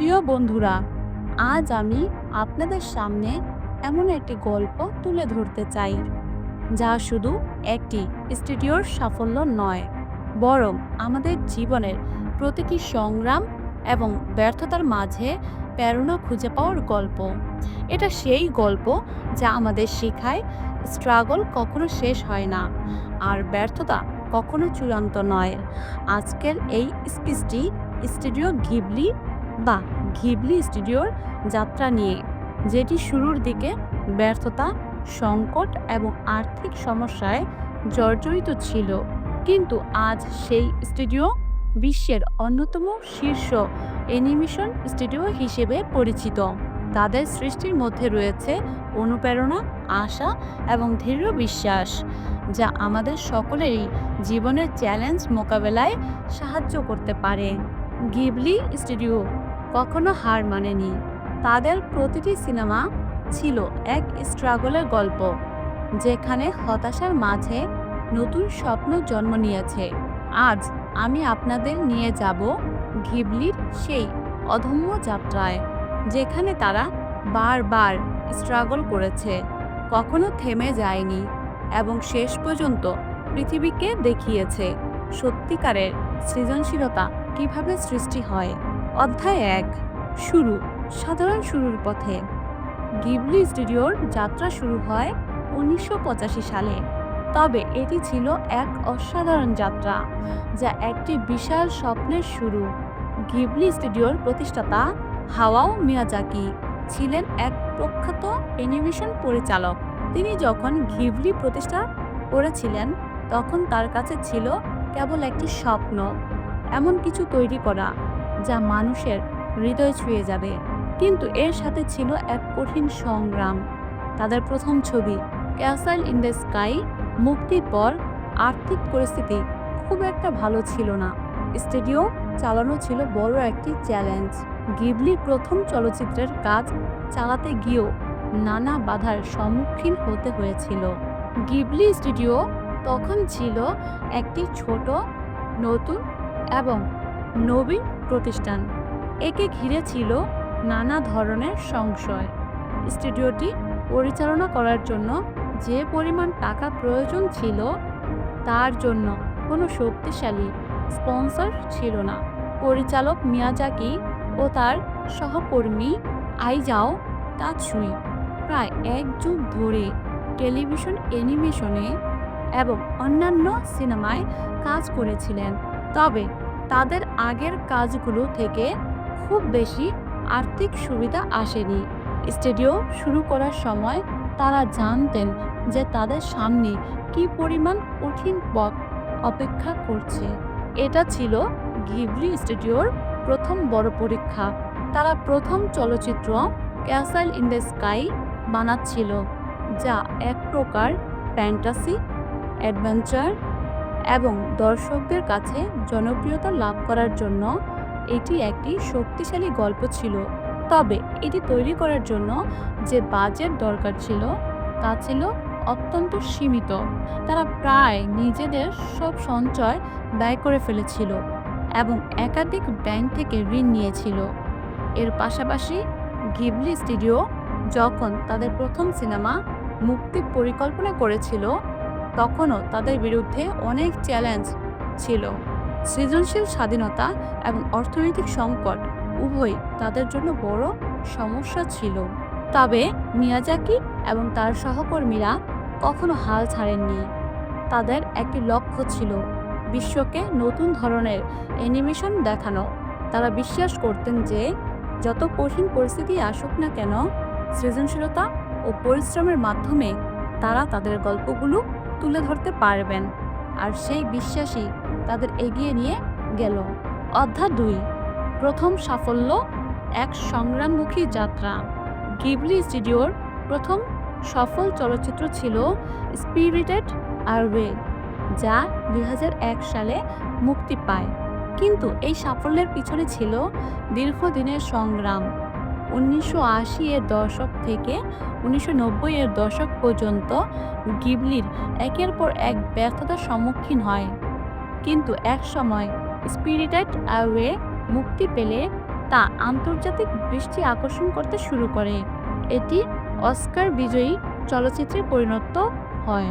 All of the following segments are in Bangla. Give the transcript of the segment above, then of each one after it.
প্রিয় বন্ধুরা, আজ আমি আপনাদের সামনে এমন একটি গল্প তুলে ধরতে চাই, যা শুধু একটি স্টুডিওর সাফল্য নয়, বরং আমাদের জীবনের প্রতিটি সংগ্রাম এবং ব্যর্থতার মাঝে প্রেরণা খুঁজে পাওয়ার গল্প। এটা সেই গল্প যা আমাদের শেখায়, স্ট্রাগল কখনো শেষ হয় না, আর ব্যর্থতা কখনো চূড়ান্ত নয়। আজকের এই স্পিচটি স্টুডিও ঘিবলি বা ঘিবলি স্টুডিওর যাত্রা নিয়ে, যেটি শুরুর দিকে ব্যর্থতা, সংকট এবং আর্থিক সমস্যায় জর্জরিত ছিল, কিন্তু আজ সেই স্টুডিও বিশ্বের অন্যতম শীর্ষ অ্যানিমেশন স্টুডিও হিসেবে পরিচিত। তাদের সৃষ্টির মধ্যে রয়েছে অনুপ্রেরণা, আশা এবং দৃঢ় বিশ্বাস, যা আমাদের সকলেরই জীবনের চ্যালেঞ্জ মোকাবেলায় সাহায্য করতে পারে। গিবলি স্টুডিও কখনো হার মানেনি। তাদের প্রতিটি সিনেমা ছিল এক স্ট্রাগলের গল্প, যেখানে হতাশার মাঝে নতুন স্বপ্ন জন্ম নিয়েছে। আজ আমি আপনাদের নিয়ে যাব ঘিবলির সেই অধম্য যাত্রায়, যেখানে তারা বারবার স্ট্রাগল করেছে, কখনো থেমে যায়নি এবং শেষ পর্যন্ত পৃথিবীকে দেখিয়েছে। সত্যিকারের সৃজনশীলতা কীভাবে সৃষ্টি হয়? অধ্যায় এক, শুরু, সাধারণ শুরুর পথে। গিবলি স্টুডিওর যাত্রা শুরু হয় উনিশশো পঁচাশি সালে। তবে এটি ছিল এক অসাধারণ যাত্রা, যা একটি বিশাল স্বপ্নের শুরু। গিবলি স্টুডিওর প্রতিষ্ঠাতা হাওয়াও মিয়াজাকি ছিলেন এক প্রখ্যাত অ্যানিমেশন পরিচালক। তিনি যখন ঘিবলি প্রতিষ্ঠা করেছিলেন, তখন তার কাছে ছিল কেবল একটি স্বপ্ন, এমন কিছু তৈরি করা। যা মানুষের হৃদয় ছুঁয়ে যাবে। কিন্তু এর সাথে ছিল এক কঠিন সংগ্রাম। তাদের প্রথম ছবি ক্যাসাল ইন দ্য স্কাই মুক্তির পর আর্থিক পরিস্থিতি খুব একটা ভালো ছিল না। স্টুডিও চালানো ছিল বড় একটি চ্যালেঞ্জ। গিবলি প্রথম চলচ্চিত্রের কাজ চালাতে গিয়েও নানা বাধার সম্মুখীন হতে হয়েছিল। গিবলি স্টুডিও তখন ছিল একটি ছোট, নতুন এবং নবীন প্রতিষ্ঠান। একে ঘিরে ছিল নানা ধরনের সংশয়। স্টুডিওটি পরিচালনা করার জন্য যে পরিমাণ টাকা প্রয়োজন ছিল, তার জন্য কোনো শক্তিশালী স্পন্সর ছিল না। পরিচালক মিয়াজাকি ও তার সহকর্মী আইজাও তাৎসুই প্রায় এক যুগ ধরে টেলিভিশন, অ্যানিমেশনে এবং অন্যান্য সিনেমায় কাজ করেছিলেন। তবে তাদের আগের কাজগুলো থেকে খুব বেশি আর্থিক সুবিধা আসেনি। স্টুডিও শুরু করার সময় তারা জানতেন যে তাদের সামনে কী পরিমাণ কঠিন পথ অপেক্ষা করছে। এটা ছিল ঘিবলি স্টুডিওর প্রথম বড় পরীক্ষা। তারা প্রথম চলচ্চিত্র ক্যাসাইল ইন দ্য স্কাই বানাচ্ছিল, যা এক প্রকার ফ্যান্টাসি, অ্যাডভেঞ্চার এবং দর্শকদের কাছে জনপ্রিয়তা লাভ করার জন্য এটি একটি শক্তিশালী গল্প ছিল। তবে এটি তৈরি করার জন্য যে বাজেট দরকার ছিল, তা ছিল অত্যন্ত সীমিত। তারা প্রায় নিজেদের সব সঞ্চয় ব্যয় করে ফেলেছিল এবং একাধিক ব্যাংক থেকে ঋণ নিয়েছিল। এর পাশাপাশি গিবলি স্টুডিও যখন তাদের প্রথম সিনেমা মুক্তি পরিকল্পনা করেছিল তখনও তাদের বিরুদ্ধে অনেক চ্যালেঞ্জ ছিল। সৃজনশীল স্বাধীনতা এবং অর্থনৈতিক সংকট উভয় তাদের জন্য বড় সমস্যা ছিল। তবে মিয়াজাকি এবং তার সহকর্মীরা কখনো হাল ছাড়েননি। তাদের একটি লক্ষ্য ছিল বিশ্বকে নতুন ধরনের অ্যানিমেশন দেখানো। তারা বিশ্বাস করতেন যে যত কঠিন পরিস্থিতি আসুক না কেন, সৃজনশীলতা ও পরিশ্রমের মাধ্যমে তারা তাদের গল্পগুলো তুলে ধরতে পারবেন। আর সেই বিশ্বাসই তাদের এগিয়ে নিয়ে গেল। অধ্যায় দুই। প্রথম সাফল্য, এক সংগ্রামমুখী যাত্রা। গিবলি স্টুডিওর প্রথম সফল চলচ্চিত্র ছিল স্পিরিটেড আরওয়ে যা দুই হাজার এক সালে মুক্তি পায়। কিন্তু এই সাফল্যের পিছনে ছিল দীর্ঘদিনের সংগ্রাম। উনিশশো আশি এর দশক থেকে উনিশশো নব্বই এর দশক পর্যন্ত গিবলির একের পর এক ব্যর্থতার সম্মুখীন হয়। কিন্তু এক সময় স্পিরিটেড অ্যাওয়ে মুক্তি পেলে তা আন্তর্জাতিক দৃষ্টি আকর্ষণ করতে শুরু করে। এটি অস্কার বিজয়ী চলচ্চিত্রে পরিণত হয়।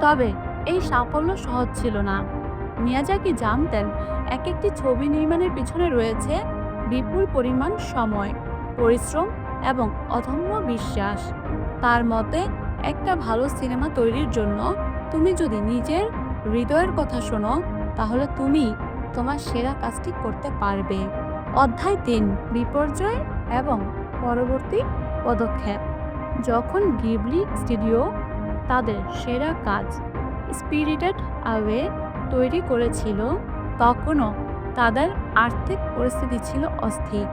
তবে এই সাফল্য সহজ ছিল না। মিয়াজাকি জানতেন এক একটি ছবি নির্মাণের পিছনে রয়েছে বিপুল পরিমাণ সময়। পরিশ্রম এবং অধম্য বিশ্বাস। তার মতে, একটা ভালো সিনেমা তৈরির জন্য তুমি যদি নিজের হৃদয়ের কথা শোনো, তাহলে তুমি তোমার সেরা কাজটি করতে পারবে। অধ্যায় তিন, বিপর্যয় এবং পরবর্তী পদক্ষেপ। যখন গিবলি স্টুডিও তাদের সেরা কাজ স্পিরিটেড আওয়ে তৈরি করেছিল, তখনও তাদের আর্থিক পরিস্থিতি ছিল অস্থির।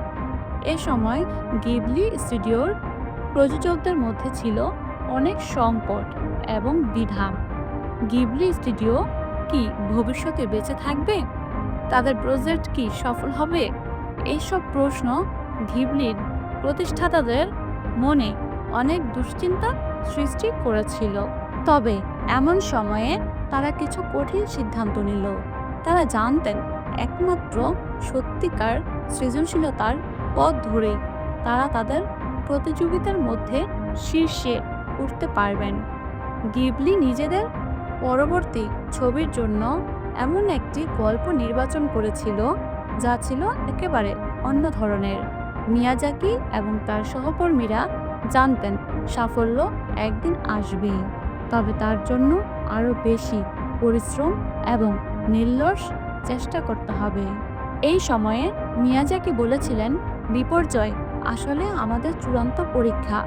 এ সময় গিবলি স্টুডিওর প্রযোজকদের মধ্যে ছিল অনেক সংকট এবং দ্বিধা। গিবলি স্টুডিও কি ভবিষ্যতে বেঁচে থাকবে? তাদের প্রজেক্ট কি সফল হবে? এইসব প্রশ্ন ঘিবলির প্রতিষ্ঠাতাদের মনে অনেক দুশ্চিন্তা সৃষ্টি করেছিল। তবে এমন সময়ে তারা কিছু কঠিন সিদ্ধান্ত নিল। তারা জানতেন একমাত্র সত্যিকার সৃজনশীলতার পথ ধরেই তারা তাদের প্রতিযোগিতার মধ্যে শীর্ষে উঠতে পারবেন। গিবলি নিজেদের পরবর্তী ছবির জন্য এমন একটি গল্প নির্বাচন করেছিল, যা ছিল একেবারে অন্য ধরনের। মিয়াজাকি এবং তার সহকর্মীরা জানতেন সাফল্য একদিন আসবে তবে তার জন্য আরও বেশি পরিশ্রম এবং নির্লস চেষ্টা করতে হবে। এই সময়ে মিয়াজাকি বলেছিলেন বিপর্যয় আসলে আমাদের চূড়ান্ত পরীক্ষা।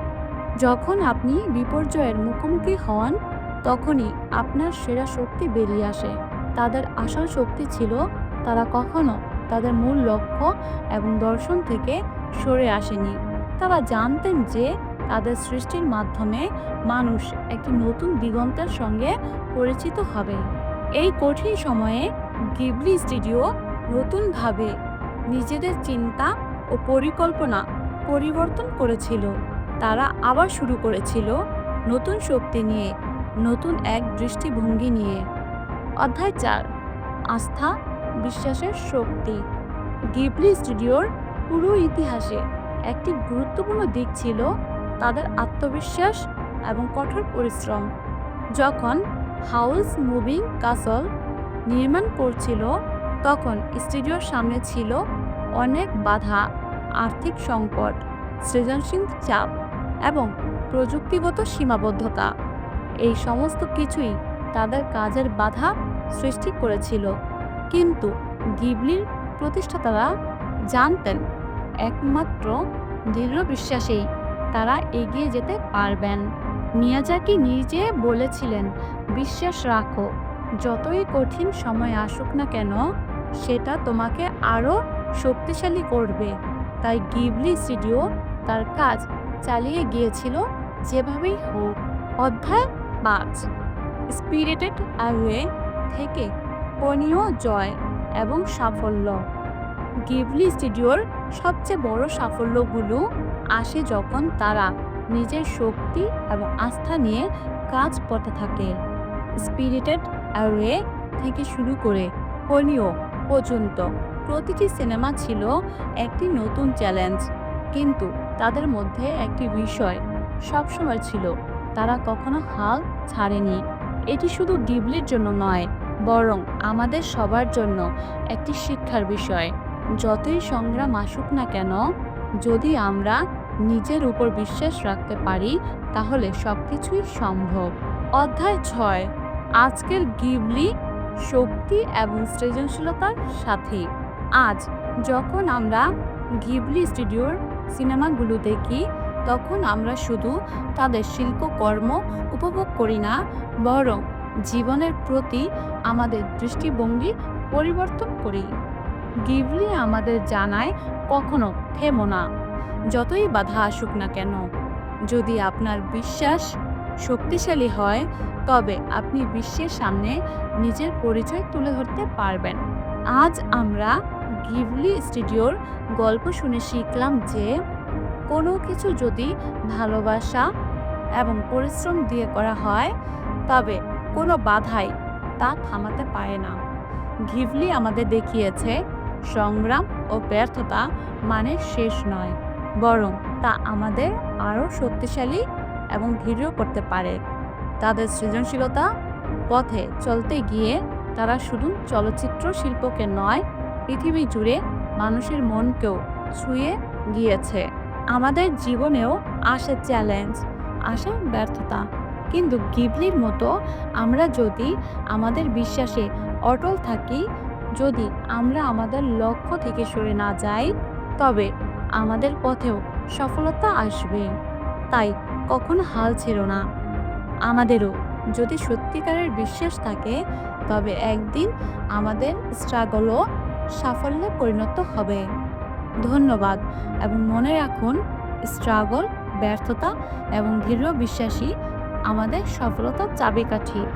যখন আপনি বিপর্যয়ের মুখোমুখি হন, তখনই আপনার সেরা শক্তি বেরিয়ে আসে। তাদের আসল শক্তি ছিল তারা কখনো তাদের মূল লক্ষ্য এবং দর্শন থেকে সরে আসেনি। তারা জানতেন যে তাদের সৃষ্টির মাধ্যমে মানুষ একটি নতুন দিগন্তের সঙ্গে পরিচিত হবে। এই কঠিন সময়ে গিবলি স্টুডিও নতুনভাবে নিজেদের চিন্তা ও পরিকল্পনা পরিবর্তন করেছিল। তারা আবার শুরু করেছিল নতুন শক্তি নিয়ে, নতুন এক দৃষ্টিভঙ্গি নিয়ে। অধ্যায় চার, আস্থা, বিশ্বাসের শক্তি। গিবলি স্টুডিওর পুরো ইতিহাসে একটি গুরুত্বপূর্ণ দিক ছিল তাদের আত্মবিশ্বাস এবং কঠোর পরিশ্রম। যখন হাউস মুভিং কাসল নির্মাণ করছিল, তখন স্টুডিওর সামনে ছিল অনেক বাধা, আর্থিক সংকট, সৃজনশীল চাপ এবং প্রযুক্তিগত সীমাবদ্ধতা। এই সমস্ত কিছুই তাদের কাজের বাধা সৃষ্টি করেছিল। কিন্তু গিবলির প্রতিষ্ঠাতারা জানতেন, একমাত্র দৃঢ় বিশ্বাসেই তারা এগিয়ে যেতে পারবেন। মিয়াজাকি নিজে বলেছিলেন, বিশ্বাস রাখো, যতই কঠিন সময় আসুক না কেন, সেটা তোমাকে আরও শক্তিশালী করবে। তাই গিবলি স্টুডিও তার কাজ চালিয়ে গিয়েছিল যেভাবেই হোক। অধ্যায় পাঁচ। স্পিরিটেড অ্যাওয়ে থেকে পনীয় জয় এবং সাফল্য। গিবলি স্টুডিওর সবচেয়ে বড় সাফল্যগুলো আসে যখন তারা নিজের শক্তি এবং আস্থা নিয়ে কাজ করতে থাকে। স্পিরিটেড অ্যাওয়ে থেকে শুরু করে পনীয় পর্যন্ত। প্রতিটি সিনেমা ছিল একটি নতুন চ্যালেঞ্জ, কিন্তু তাদের মধ্যে একটি বিষয় সবসময় ছিল, তারা কখনো হাল ছাড়েনি। এটি শুধু ডিবলির জন্য নয়, বরং আমাদের সবার জন্য একটি শিক্ষার বিষয়। যতই সংগ্রাম আসুক না কেন, যদি আমরা নিজের উপর বিশ্বাস রাখতে পারি, তাহলে সব কিছুই সম্ভব। অধ্যায় ছয়, আজকের গিবলি শক্তি এবং সৃজনশীলতার সাথে। আজ যখন আমরা গিবলি স্টুডিওর সিনেমাগুলো দেখি, তখন আমরা শুধু তাদের শিল্পকর্ম উপভোগ করি না, বরং জীবনের প্রতি আমাদের দৃষ্টিভঙ্গি পরিবর্তন করি। গিবলি আমাদের জানায় কখনো থেমো না, যতই বাধা আসুক না কেন। যদি আপনার বিশ্বাস শক্তিশালী হয়, তবে আপনি বিশ্বের সামনে নিজের পরিচয় তুলে ধরতে পারবেন। আজ আমরা গিবলি স্টুডিওর গল্প শুনে শিখলাম যে কোনো কিছু যদি ভালোবাসা এবং পরিশ্রম দিয়ে করা হয়, তবে কোনো বাধাই তা থামাতে পারে না। ঘিভলি আমাদের দেখিয়েছে, সংগ্রাম ও ব্যর্থতা মানে শেষ নয়, বরং তা আমাদের আরও শক্তিশালী এবং দৃঢ় করতে পারে। তাদের সৃজনশীলতা পথে চলতে গিয়ে তারা শুধু চলচ্চিত্র শিল্পকে নয় পৃথিবী জুড়ে মানুষের মনকেও ছুঁয়ে গিয়েছে। আমাদের জীবনেও আসে চ্যালেঞ্জ, আসে ব্যর্থতা। কিন্তু গিবলির মতো আমরা যদি আমাদের বিশ্বাসে অটল থাকি, যদি আমরা আমাদের লক্ষ্য থেকে সরে না যাই, তবে আমাদের পথেও সফলতা আসবে। তাই কখনো হাল ছিল না। আমাদেরও যদি সত্যিকারের বিশ্বাস থাকে, তবে একদিন আমাদের স্ট্রাগলও সাফল্যে পরিণত হবে। ধন্যবাদ। এবং মনে রাখুন স্ট্রাগল ব্যর্থতা এবং দৃঢ় বিশ্বাসী আমাদের সফলতার চাবিকাঠি।